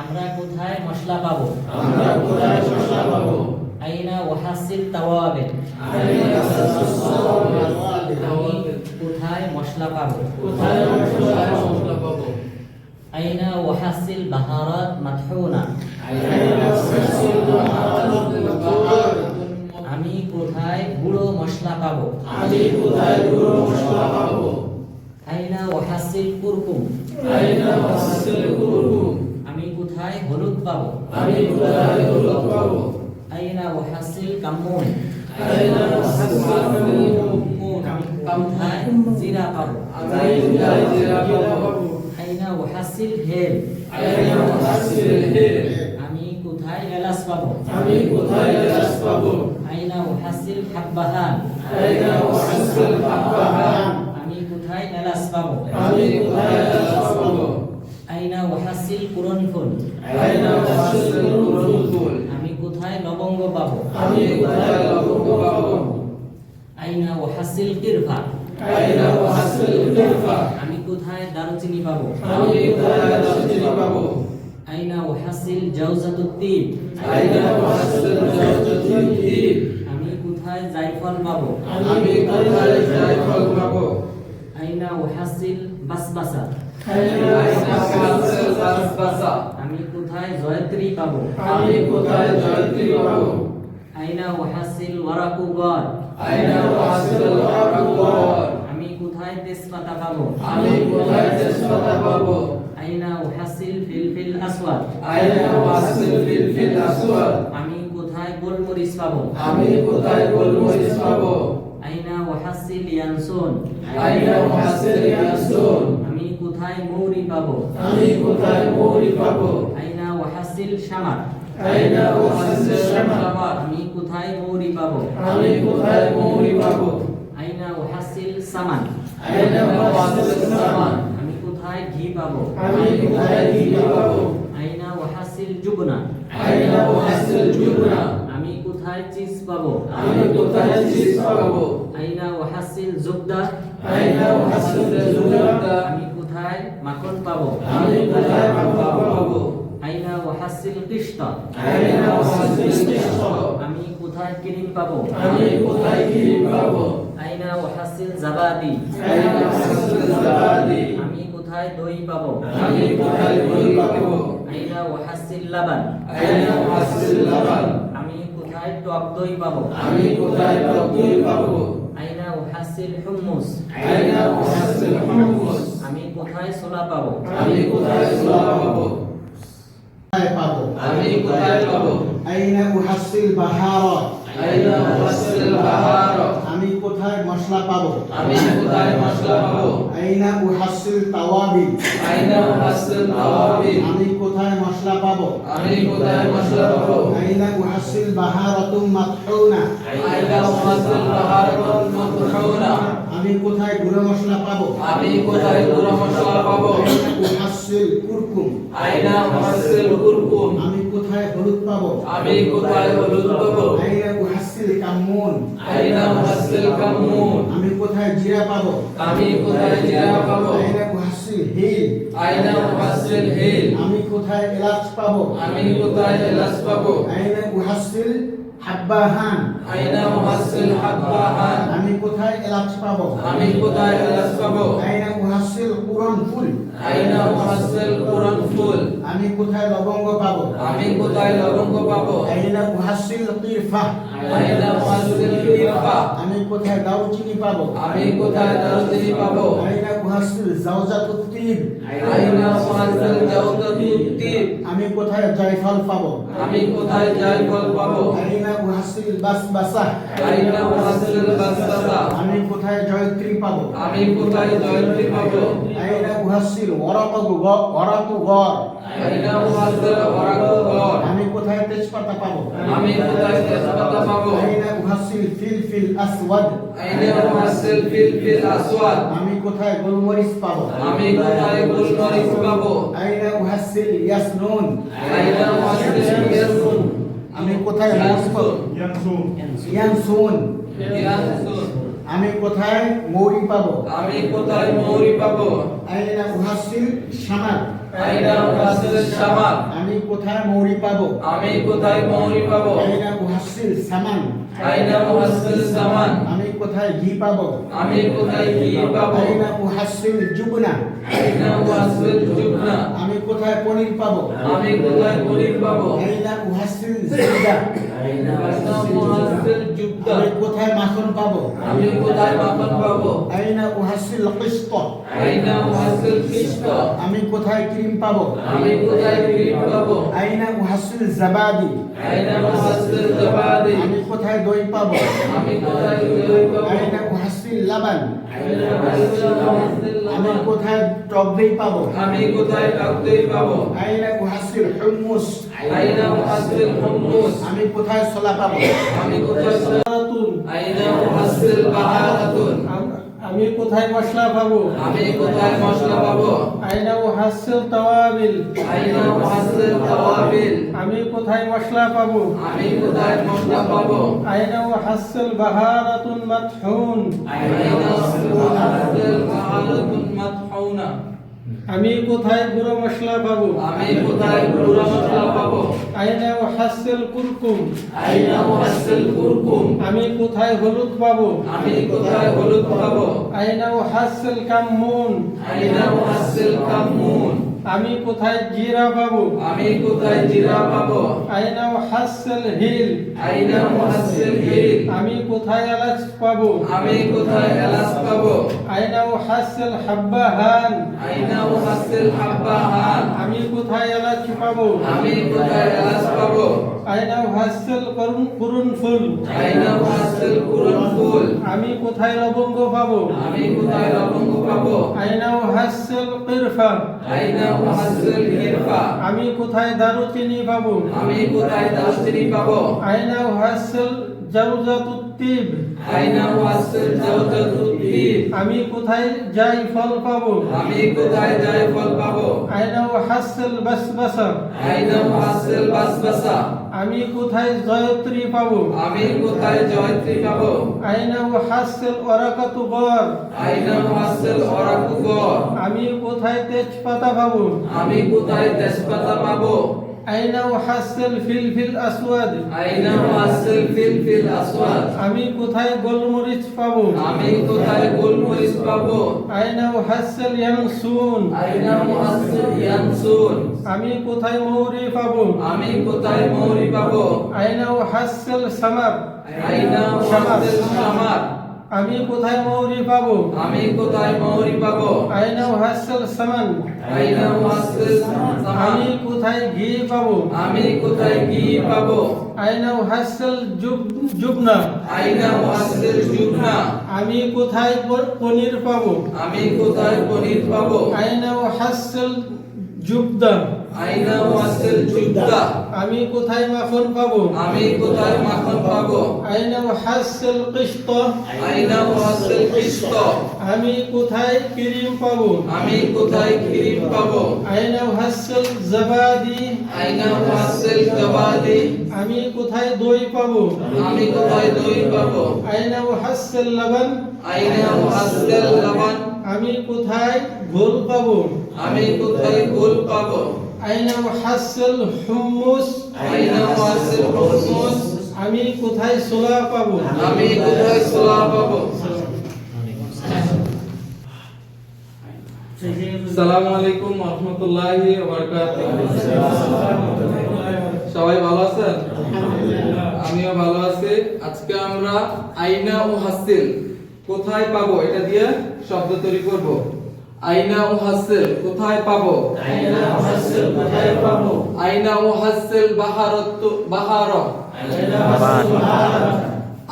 আমরা কোথায় মশলা পাবো? আমরা কোথায় মশলা পাবো? আইনা ওয়াহাসিল তাওয়াবিন আমি কোথায় মশলা পাবো? কোথায় মশলা মশলা পাবো? আইনা ওয়াহাসিল বাহারত মাতহুনা আমি কোথায় গুঁড়ো মশলা পাবো? আমি কোথায় গুঁড়ো মশলা পাবো? আইনা ওয়াহাসিল কুরকুম। আইনা ওয়াসিল কুরকুম। আমি কোথায় হলুদ পাবো? আমি কোথায় হলুদ পাবো? আইনা ওয়াহাসিল কামুন। আইনা আমি কোথায় জিরা পাবো? আমি কোথায় জিরা পাবো? আইনা ওয়াহাসিল হেল। আইনা ওয়াসিল হে আমি কোথায় এলাচ পাবো? আমি কোথায় এলাচ পাবো? আইনা ওয়াহাসিল হাব্বাহান। আইনা ওয়াসিল হাব্বাহান। কোথায় এলাচ পাবো আমি কোথায় পাবো আইনা ওয়াহাসিল কুরনফুল আইনা ওয়াসিল কুরকুম আমি কোথায় লবঙ্গ পাবো? আমি কোথায় লবঙ্গ পাবো? আইনা ওয়াহাসিল কিরফা। আইনা ওয়াসিল কিরফা। আমি কোথায় দারুচিনি পাবো? আমি কোথায় দারচিনি পাবো? আইনা ওয়াহাসিল জাওজাতুত তিব আইনা ওয়াসিল জাওজাতুল আমি কোথায় জায়ফল পাবো? আমি কোথায় জায়ফল পাবো আইনা ওয়াহাসিল বাসবাসা। আমি কোথায় জয়ত্রী পাবো? আমি কোথায় জয়ত্রী পাবো? আইনা ওয়াহাসিল ওয়ারাকু গর আইনা ওয়াসিল ওয়ারাকুর আমি কোথায় তেজপাতা পাবো? আমি কোথায় তেজপাতা পাবো? আইনা ওয়াহাসিল ফিলফিল আসওয়াদ। আইনা ওয়াসিল ফিলফিল আসওয়াদ। আমি কোথায় গোলমরিচ পাবো? আমি কোথায় গোলমরিচ পাবো? ওয়াহাসিল ইয়ানসুন আইনা ওয়াসিল ইয়াসুন আমি কোথায় মৌরি পাবো? আমি কোথায় মৌরি পাবো? আইনা ওয়াহাসিল শামার। আইনা ওয়াসিল শামার। আমি কোথায় মৌরি পাবো? আমি কোথায় মৌরি পাবো? আইনা ওয়াহাসিল সামান আইনা ওয়াসিল সামান আমি কোথায় ঘি পাবো? আমি কোথায় ঘি পাবো? আইনা ওয়াহাসিল জুবনা আইনা ওয়াসিল জুবনা আমি কোথায় চিজ পাবো? আমি কোথায় চিজ পাবো? আইনা ওয়াহাসিল জুবদা আইনা ওয়াসিল জুবনা আমি কোথায়? মাখন পাবো। আমি কোথায় মাখা পাবো? আইনা ওয়াহাসিল কিশতা আইনা ওয়াসিল কিশত আমি কোথায় ক্রিম পাবো? আমি কোথায় ঘি পাবো? আইনা ওয়াহাসিল জাবাদি। আইনা ওয়াসিল জাবাদি। আমি কোথায় দই পাবো? আমি কোথায় দই পাবো? আইনা ওয়াহাসিল লাবান। আইনা ওয়াসিল লাবান। আমি কোথায় টক দই পাবো? আমি কোথায় টক দই পাবো? আইনা ওয়াহাসিল হুমুস আইনা ওয়াসিল হুমুস আমি কোথায় সোলা পাবো? আমি কোথায় ছোলা পাবো? কোথায় পাবো? আমি কোথায় পাবো? আইনা উহাসিল বাহারত আইনা ওয়াসিল বাহার। আমি কোথায় মশলা পাবো? আমি কোথায় মশলা পাবো? আইনা উহাসিল তাওয়াবিল। আইনা ওয়াসিল আমি কোথায় মশলা পাবো। আমি কোথায় মশলা পাবো। আইনা উহাসিল বাহারাতুম মাতহুনা আইনা ওয়াসিল বাহার মাতহুনা আমি কোথায় গুঁড়ো মশলা পাবো? আমি কোথায় গুঁড়ো মশলা পাবো? উহাসিল কুরকুম। আইনা ওয়াসিল কুরকুম। আমি কোথায় হলুদ পাবো? আমি কোথায় হলুদ পাবো? আইনা উহাসিল কামুন আইনা ওয়াসিল কামুন আমি কোথায় জিরা পাবো? আমি কোথায় জিরা পাবো? আইনা উহাসিল হিল। আইনা ওয়াসিল হিল। আমি কোথায় এলাচ পাবো? আমি কোথায় এলাচ পাবো? আইনা উহাসিল হাব্বাহান। আইনা ওয়াসিল হাব্বাহান। আমি কোথায় এলাচ পাবো? আমি কোথায় এলাচ পাবো? আইনা উহাসিল কুরন ফুল। আইনা ওয়াসিল কুরআন ফুল। আমি কোথায় লবঙ্গ পাবো? আমি কোথায় লবঙ্গ পাবো? আইনা উহাসিল কিরফা আইনা ওয়াসিল কিরফা আমি কোথায় দারুচিনি পাবো? আমি কোথায় দারুচিনি পাবো? আইনা উহাসিল আইনা আমি কোথায় জায়ফল পাবো? আমি কোথায় জায়ফল পাবো? আইনা উহাসিল বাসবাসা। আইনা বাসবাসা। আমি কোথায় জয়ত্রী পাবো? আমি কোথায় জয়ত্রী পাবো? আইনা উহাসিল অরক গর ওয়াসিল ওরাকুর আমি কোথায় তেজপাতা পাবো? আমি কোথায় তেজপাতা পাবো? আইনা উহাসিল ফিল ফিল আসওয়াদ। আইনা ওয়াসিল ফিল ফিল আসওয়াদ। আমি কোথায় গোলমরিচ পাবো? আমি কোথায় গোলমরিচ পাবো? আইনা উহাসিল ইয়াসনুন। আইনা ওয়াসিল ইয়াসুন আমি কোথায় মস পাবো? ইয়ানসুন। ইয়ানসুন। ইয়াসুন আমি কোথায় মৌরি পাবো? আমি কোথায় মৌরি পাবো? আইনা উহাসিল সামাল আইনা উহাসিল সামাল। আমি কোথায় মৌরি পাবো? আমি কোথায় মৌরি পাবো? আইনা উহাসিল সামান আইনা উহাসিল সামান আমি কোথায় ঘি পাবো? আমি কোথায় কি পাবো? আইনা উহাসিল জুবনা আইনা উহাসিল জুবনা আমি কোথায় পনির পাবো? আমি কোথায় পনির পাবো? আইনা উহাসিল জিদা আমি কোথায় মাখন পাবো? আমি কোথায় মাখন পাবো? আইনা উহাসিল কিস্ত। আইনা উহাসিল কিস্ত। আমি কোথায় ক্রিম পাবো? আমি কোথায় ক্রিম পাবো? আইনা উহাসিল জাবাদি। আইনা উহাসিল জবাদি। আমি কোথায় দই পাবো? আমি কোথায় দই পাবো? আইনা উহাসিল লাবান। আইনা উহাসিল আমি কোথায় টক দই পাবো? আমি কোথায় টক দই পাবো? আইনা উহাসিল হুমুস। আইনা হুমুস আমি কোথায় পাবো? আমি কোথায়। আইনা বাহারাতুন। আমি কোথায় মশলা পাবো? আমি কোথায় মশলা পাবো? আইনা হাসিল তাওয়াবিল। আইনা উহাসিল তাওয়াবিল। আমি কোথায় মশলা পাবো? আমি কোথায় মশলা পাবো? আইনা ও হাসিল বাহারাতুন মাতহুন। আইনা উহাসিল বাহারাতুন মাতহুনা। আমি কোথায় গুঁড়ো মশলা পাবো? আমি কোথায় গুঁড়ো মশলা পাবো? আইনা ও হাসেল কুরকুম। আইনা ও হাসেল কুরকুম। আমি কোথায় হলুদ পাবো? আমি কোথায় হলুদ পাবো? আইনা ও হাসেল কামুন আইনা ও হাসেল কামুন আমি কোথায় জিরা পাবো? আমি কোথায় জিরা পাবো? আইনা হাসিল হিল। আইনা উহাসিল হিল। আমি কোথায় এলাচ পাবো? আমি কোথায় এলাচ পাবো? আইনা হাসিল হাব্বাহান। আইনা উহাসিল হাব্বাহান। আমি কোথায় এলাচ পাবো? আমি কোথায় এলাচ পাবো? আইনা হাসিল করুন করুন ফুল। আইনা উহাসিল কুরুন ফুল। আমি কোথায় লবঙ্গ পাবো? আমি কোথায় লবঙ্গ পাবো? আইনা হাসিল কিরফা আইনা আমি কোথায় দারুচিনি পাবো? আমি কোথায় দারুচিনি পাবো? আইনা হাসিল জাউজাতুত তিব আইনা উহাসিল জাওজাতুত তিব আমি কোথায় যাই ফল পাবো? আমি কোথায় জায়ফল পাবো? আইনা ও হাসিল বাসবাসা। আইনা উহাসিল বাসবাসা। আমি কোথায় জয়ত্রী পাবো? আমি কোথায় জয়ত্রী পাবো? আইনা ও হাসিল ওরাকাতু গর আইনা উহাসিল অরাকুগর আমি কোথায় তেজপাতা পাবো? আমি কোথায় তেজপাতা পাবো? আইনা ও হাসিল ফিলফিল আসওয়াদ। আইনা উহাসিল ফিলফিল আসওয়াদ। আমি কোথায় গোলমরিচ পাবো? আমি কোথায় গোলমরিচ পাবো? আইনা ও হাসিল ইয়ানসুন আইনা উহাসিল ইয়ানসুন আমি কোথায় মৌরি পাবো? আমি কোথায় মৌরি পাবো? আইনা ও হাসিল সামার আইনা উহাসিল শামার আমি কোথায় মৌরি পাবো? আমি কোথায় মৌরি পাবো? আইনা ও হাসিল সামান। আইনা উহাসিল সামান আমি কোথায় ঘি পাবো? আমি কোথায় কি পাবো? আইনা ও হাসিল জুব জুবনা আইনা উহাসিল জুবনা আমি কোথায় পনির পাবো? আমি কোথায় পনির পাবো? আইনা ও হাসিল জুবদা আইনা উহাসিল জুবদা আমি কোথায় মাখন পাবো? আমি কোথায় মাখন পাবো? আইনা ও হাসিল কিস্ত। আইনা উহাসিল কিস্ত। আমি কোথায় ক্রিম পাবো? আমি কোথায় ক্রিম পাবো? আইনা ও হাসিল জাবাদি। আইনা উহাসিল জবাদি। আমি কোথায় দই পাবো? আমি কোথায় দই পাবো? আইনা ও হাসিল লবণ আইনা উহাসিল লবণ আমি কোথায় ঘোল পাবো? আমি কোথায় গোল পাবো? আইনা হাসিল হুমুস আইনা উহাসিল হুমুস আমি কোথায় সোলা পাবো? আমি কোথায় সোলা পাবো? সালামু আলাইকুম রহমতুল্লাহি সবাই ভালো আছেন? আমিও ভালো আছি। আজকে আমরা আইনা ও হাসিল কোথায় পাবো? এটা দিয়ে শব্দ তৈরি করব। আইনা ও হাসেল কোথায় পাবো? আইনা ও হাসেল কোথায় পাবো? আইনা ও হাসিল বাহারত বাহার। আইনা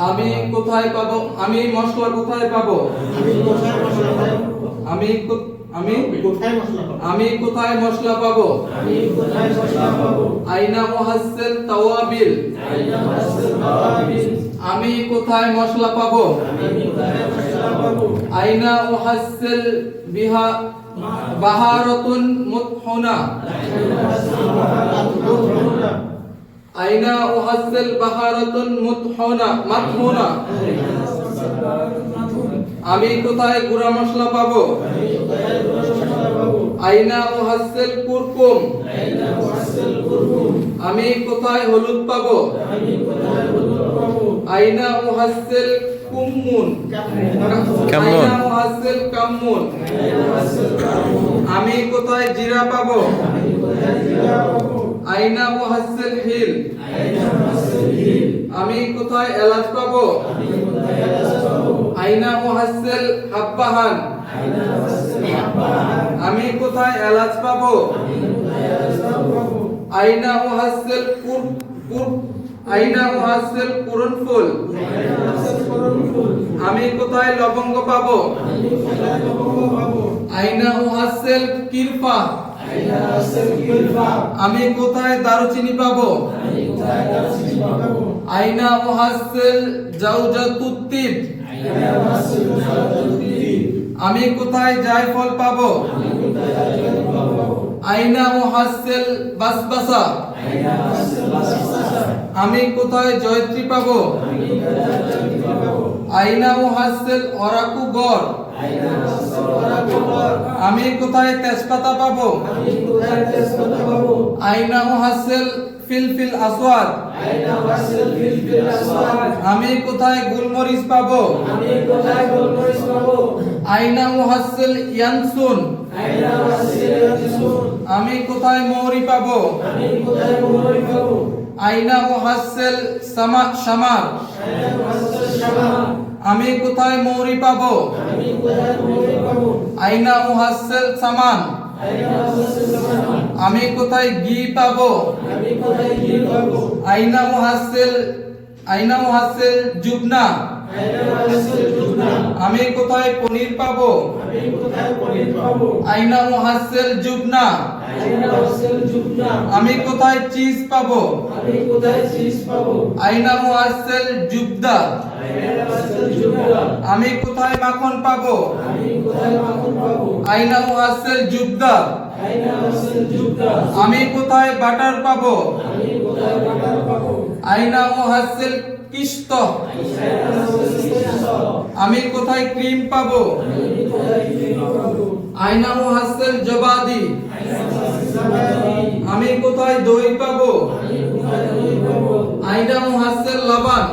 আমি কোথায় পাবো? আমি মশলা কোথায় পাবো? আমি কোথায় মশলা পাবো? আমি আমি কোথায় মশলা পাবো? আমি কোথায় মশলা পাবো? আমি কোথায় মশলা পাবো? আইনা মুহাসসিল তাওয়াবিল। আইনা ও হাসিল তাওয়াবিল। আমি কোথায় মশলা পাবো? আমি কোথায় মশলা পাবো? আইনা উহাসসিল বিহা বাহারাতুন মুতহুনা। আইনা উহাসসিল বাহারাতুন মুতহুনা। মাতহুনা আমি কোথায় গুঁড়া মশলা পাবো? আইনা ও হাসেল কুরকুম। আমি কোথায় হলুদ পাবো? আইনা ও হাসেল কুমুন কামুন। আইনা ও হাসেল কামুন আমি কোথায় জিরা পাবো? আইনা ও হাসেল হিল। আমি কোথায় এলাচ পাবো? আইনা ও হাসেল হাব্বাহান। আমি কোথায় এলাচ পাবো? আইনা ও হাসেল কুর কুর আইনা হাসেল কুরনফুল আমি কোথায় লবঙ্গ পাবো? আইনা ও হাসেল কিরফা আমি কোথায় দারুচিনি পাবো? আইনা ও হাসেল জাউজাতুত্তিব আমি কোথায় জায়ফল পাবো? আইনা ও হাসেল বাসবাসা। আমি কোথায় জয়ত্রী পাবো? আইনা ও হাসেল অরাকু গড়। আমি কোথায় তেজপাতা পাবো? আইনা হাসেল ফিলফিল আসওয়াদ। আমি কোথায় গোলমরিচ পাবো? আইনা ও হাসেল ইয়ানসুন। আমি কোথায় মৌরি পাবো? আইনা ও হাসেল সামা সামার। আমি কোথায় মৌরি পাব? আইনা ও হাসেল সামান। আমি কোথায় ঘি পাব? আইনা ও হাসেল আইনা ও হাসেল জুবনা। আমি কোথায় পনির পাবো? আইনা ও হাসেল জুবনা। আমি কোথায় চিজ পাবো? আইনা ও হাসেল জুবদা। আমি কোথায় মাখন পাবো? আইনা ও হাসেল জুবদা। আমি কোথায় বাটার পাবো? আইনা ও হাসেল কিস্ত আমি কোথায় ক্রিম পাবো? আইনা ও হাসেল জবাদি। আমি কোথায় দই পাবো? আইনা ও হাসেল লবণ।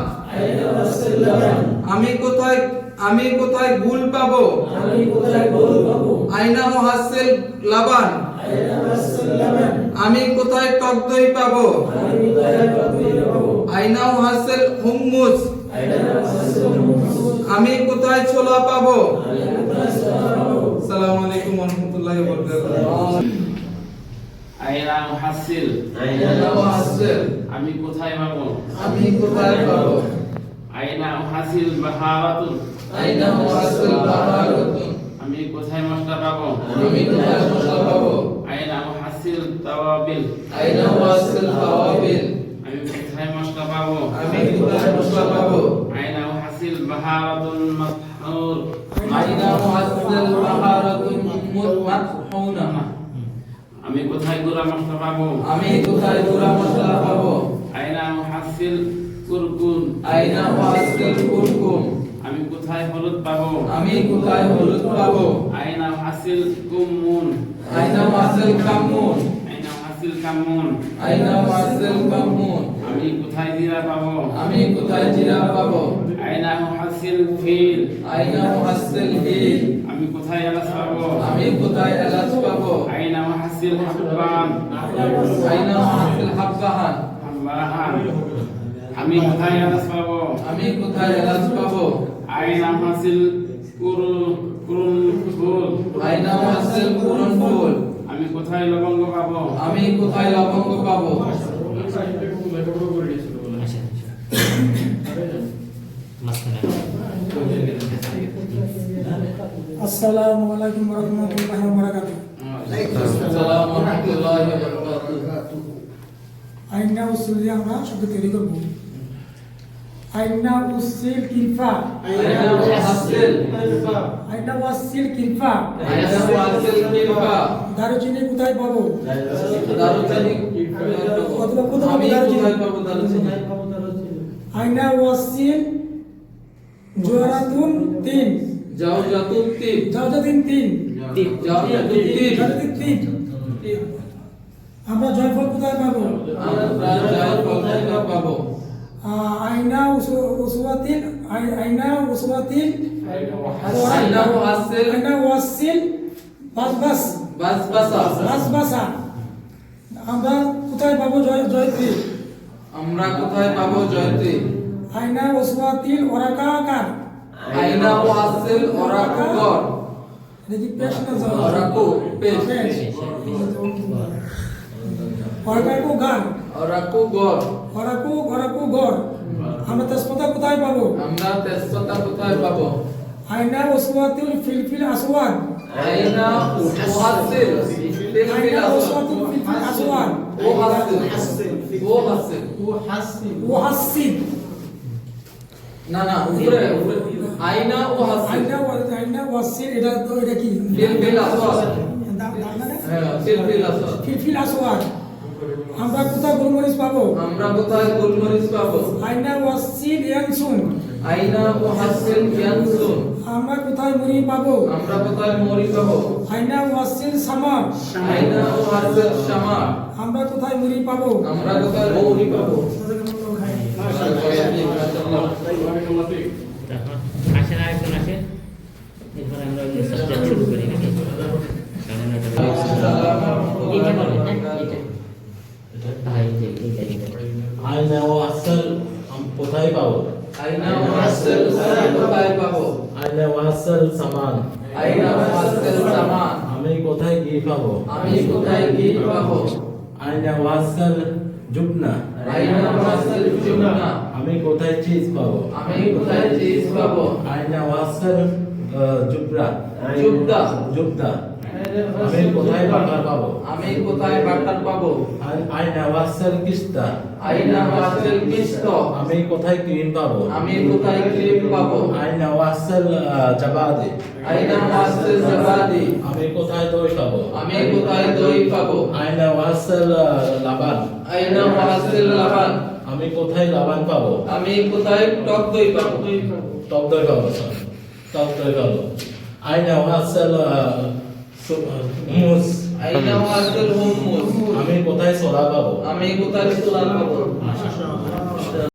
আমি কোথায় আমি কোথায় গুল পাবো? আইনা ও হাসেল লবণ। আমি কোথায় টক দই পাবো? আইনা ও হাসেল হুম্মুস আমি কোথায় ছোলা পাবো? আসসালামু আলাইকুম ওয়া রাহমাতুল্লাহি ওয়া বারাকাতুহু। আয়না মুহাসসিল আইনা ও আমি কোথায় পাবো? আমি কোথায় পাবো? আয়না মুহাসিল বাহারাতুন। আইনা হাসেল বাহারাতুন। আমি কোথায় মশলা পাবো? আমি কোথায় মশলা পাবো? তাওয়াবিল আইনা ও হাসেল তাওয়াবিল আমি কোথায় মশলা পাবো? আমি কোথায় মশলা পাবো? আয়না মুহাসিল বাহারাতুন মাতহুর। আইনা হাসেল বাহারাতুন মাতহুনা আমি কোথায় গুঁড়া মশলা পাবো? আমি কোথায় গুঁড়া মশলা পাবো? আয়না মুহাসিল কুরকুন আইনা হাসেল কুরকুম। আমি কোথায় হলুদ পাবো? আমি কোথায় হলুদ পাবো? আয়না মুহাসিল কুমুন আইনা হাসেল কামুন কামুন। আইনা কামুন। আমি কোথায় জিরা পাবো? আমি কোথায় জিরা পাবো? আয়না মুহাসিল ফিল। আইনা ও হাসেল হিল আমি কোথায় এলাচ পাবো? আমি কোথায় এলাচ পাবো? আইনা মুহাসিল হাব্বান। আইনা ও হাসেল হাব্বাহান হাব্বাহান আমি কোথায় এলাচ পাবো? আমি কোথায় এলাচ পাবো? আইনা মুহাসিল কুরু কুরুন ফুল। আইনা ও হাসেল কুরন ফুল। আমি কোথায় লবঙ্গ পাবো? আমি কোথায় লবঙ্গ পাবো? আসসালামু আলাইকুম রহমতুল্লাহি ওয়া বারাকাতুহু। আসসালামু আলাইকুম ওয়া বারাকাতুহু। আইনা উসুল আমরা শব্দ তৈরি করব। দারুচিনি কোথায় পাবো? দারুচানি অথবা কোথায় পাবো দারুচানি? আইনা ওয়াসিল জোরাতুন তিন। জাওজাতিন তিন। জাওজাতুত তিব জাওজাতিন তিন। আমরা জয়ফল কোথায় পাবো? আমরা জয় কোথায় পাবো? আইনা উসু- উসওয়াতিন আই- আইনা উসওয়াতিন আইনা ওয়াসিল আইনা ওয়াসিল বাস বাস। বাসবাসা বাস বাসা। আমরা কোথায় পাবো জয় জয়ত্রী? আমরা কোথায় পাবো জয়ত্রী? আইনা উসওয়াতিল ওরাকাকার আইনা ওয়াসিল ওরাকুগর এটা কি পেশ না ওরাকু পেশ। পেশ ওরাকাকু গান ওরাকুগর ওরাকু ওরাকু গড়। আমরা তেজপাতা কোথায় পাবো? আমরা তেজপাতা কোথায় পাবো? আইনা উসওয়াতিল ফিলফিল আসওয়াদ। আইনা ওয়াসিল ফিলফিল আসওয়াদ। উসওয়াতিল ফিলফিল আসওয়াদ। ও হাসিল। ও হাসিল। ওয়াহাসিদ না না উপরে উপরে আইনা ও আইনা ওয়া- আইনা ওয়াসিল এটা তো এটা কি? ফিলফিল আসওয়াদ। দাম- দাম না রে? হ্যাঁ ফিলফিল আমরা কোথায় গোলমরিচ পাবো? আমরা কোথায় গোলমরিচ পাবো? আইনা ওয়াসিল ইয়ানসুন। আইনা ও হাসিল ইয়ানসুন। আমরা কোথায় মুড়ি পাবো? আমরা কোথায় মরি পাবো? আইনা ওয়াসিল সামার। আইনা ও হাসিল শামা আমরা কোথায় মুড়ি পাবো? আমরা কোথায় মরি পাবো? হ্যাঁ এইটা এইটা এইটা আয়না ও আসল কোথায় পাবো আইনা ও হাসিল কোথায় পাবো আয়না ও আসল সামান আইনা ও হাসিল শামা আমি কোথায় গিয়ে পাবো আমি কোথায় কি পাবো আয়না ও আসল জুবনা আইনা ও হাসিল জুমনা আমি কোথায় চিজ পাবো আমি কোথায় চিজ পাবো আয়না ও আসল জুবরা জুবদা জুবদা আমি কোথায় বাটার পাবো? আমি কোথায় বাটার পাবো? আই- আয়না কিস্তা। আইনা কিস্ত। আমি কোথায় ক্রিম পাবো? আমি কোথায় ক্রিম পাবো? আয়না ও আসল জাবাদে। আইনা ও জাবাদি। আমি কোথায় দই পাবো? আমি কোথায় দই পাবো? আয়না ও লাবান। আইনা ও লাবান। আমি কোথায় লাবান পাবো? আমি কোথায় টক দই পাবো? টক দই পাবো টক দই পাবো। আয়না ওয়াসাল আইনা হুমুস আমি কোথায় সোলা পাবো আমি কোথায় সোলা পাবো